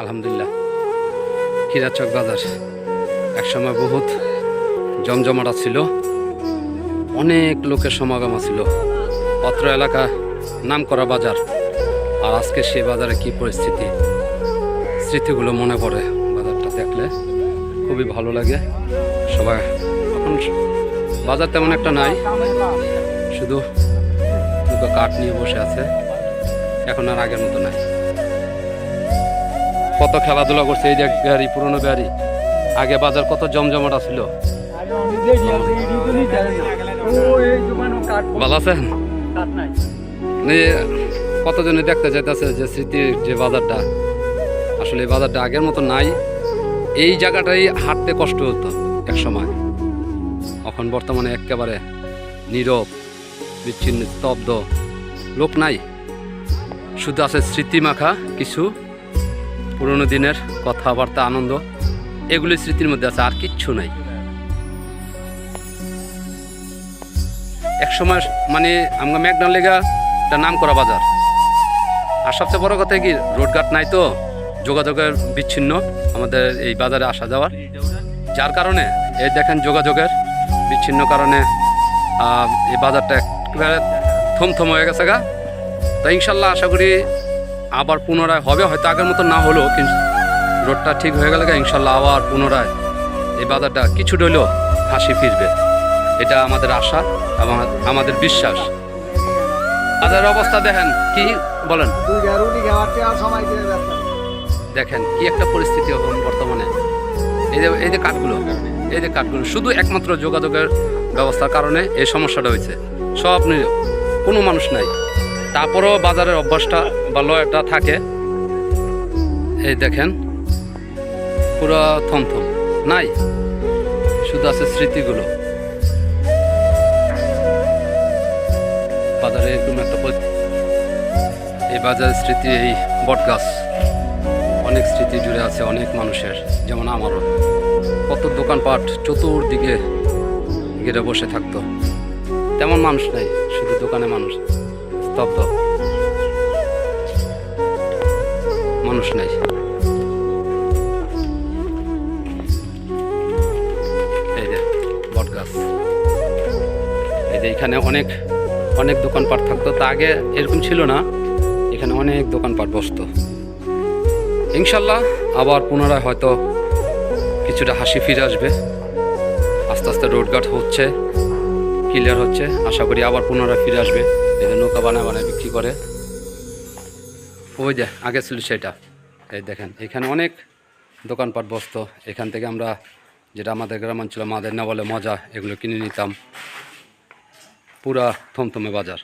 আলহামদুলিল্লাহ। কিরাচক বাজার। একসময় বহুত জমজমাটা ছিল। অনেক লোকের সমাগম ছিল অত্র এলাকা নাম করা বাজার। আর আজকে সে বাজারে কি পরিস্থিতি? স্মৃতিগুলো মনে পড়ে বাজারটা দেখলে। খুবই ভালো লাগে। সবাই এখন বাজার তেমন একটা নাই। শুধু দুটো কাঠ নিয়ে বসে আছে। এখন আর আগের মতো নাই। কত খেলাধুলা করছে, এই যে বিহারি পুরনো বিহারি আগে বাজার কত জমজমাটা ছিল ভালো আছেন? নাই কতজনে দেখতে চাইতেছে যে স্মৃতির যে বাজারটা? আসলে এই বাজারটা আগের মতো নাই। এই জায়গাটাই হাঁটতে কষ্ট হতো এক সময় এখন বর্তমানে একেবারে নীরব। বিচ্ছিন্ন, স্তব্ধ লোক নাই। শুধু আছে স্মৃতিমাখা কিছু পুরনো দিনের কথাবার্তা, আনন্দ। এগুলি স্মৃতির মধ্যে আছে, আর কিচ্ছু নাই। এক সময় মানে আমরা মেঘনার লেগা একটা নাম করা বাজার। আর সবচেয়ে বড় কথা কি, রোডঘাট নাই তো, যোগাযোগের বিচ্ছিন্ন আমাদের এই বাজারে আসা যাওয়ার। যার কারণে, এই দেখেন যোগাযোগের বিচ্ছিন্ন কারণে এই বাজারটা একেবারে থমথম হয়ে গেছে গা। তা ইনশাল্লাহ আশা করি আবার পুনরায় হবে, হয়তো আগের মতো না হলেও, কিন্তু রোডটা ঠিক হয়ে গেলে গা, ইনশাল্লাহ আবার পুনরায় এই বাজারটা কিছু হলেও হাসি ফিরবে। এটা আমাদের আশা এবং আমাদের বিশ্বাস। বাজারের অবস্থা দেখেন, কি বলেন? দেখেন, কি একটা পরিস্থিতি এখন বর্তমানে। এই যে এই যে কাঠগুলো, এই যে কাঠগুলো, শুধু একমাত্র যোগাযোগের ব্যবস্থার কারণে এই সমস্যাটা হয়েছে। সব নিরীহ কোনো মানুষ নাই। তারপরেও বাজারের অভ্যাসটা বা লয়টা থাকে। এই দেখেন, পুরো থমথম। নাই, শুধু আছে স্মৃতিগুলো। বাজারে এরকম একটা এই বাজারের স্মৃতি, এই বটগাছ অনেক স্মৃতি জুড়ে আছে অনেক মানুষের, যেমন আমারও। কত দোকানপাট চতুর্দিকে ঘিরে বসে থাকতো। তেমন মানুষ নাই, শুধু দোকানে মানুষ, স্তব্ধ। মানুষ নাই। এই এই যে এখানে অনেক অনেক দোকানপাট থাকতো। তা আগে এরকম ছিল না। এখানে অনেক দোকানপাট বসতো। ইনশাল্লাহ আবার পুনরায় হয়তো কিছুটা হাসি ফিরে আসবে। আস্তে আস্তে রোডঘাট হচ্ছে। ক্লিয়ার হচ্ছে। আশা করি আবার পুনরায় ফিরে আসবে। এদের নৌকা বানায় বানায় বিক্রি করে। ওই যে, আগে ছিল সেটা। এই দেখেন, এখানে অনেক দোকানপাট বসতো। এখান থেকে আমরা যেটা আমাদের গ্রামাঞ্চলে মাদের না বলে মজা, এগুলো কিনে নিতাম। পুরা থমথমে বাজার।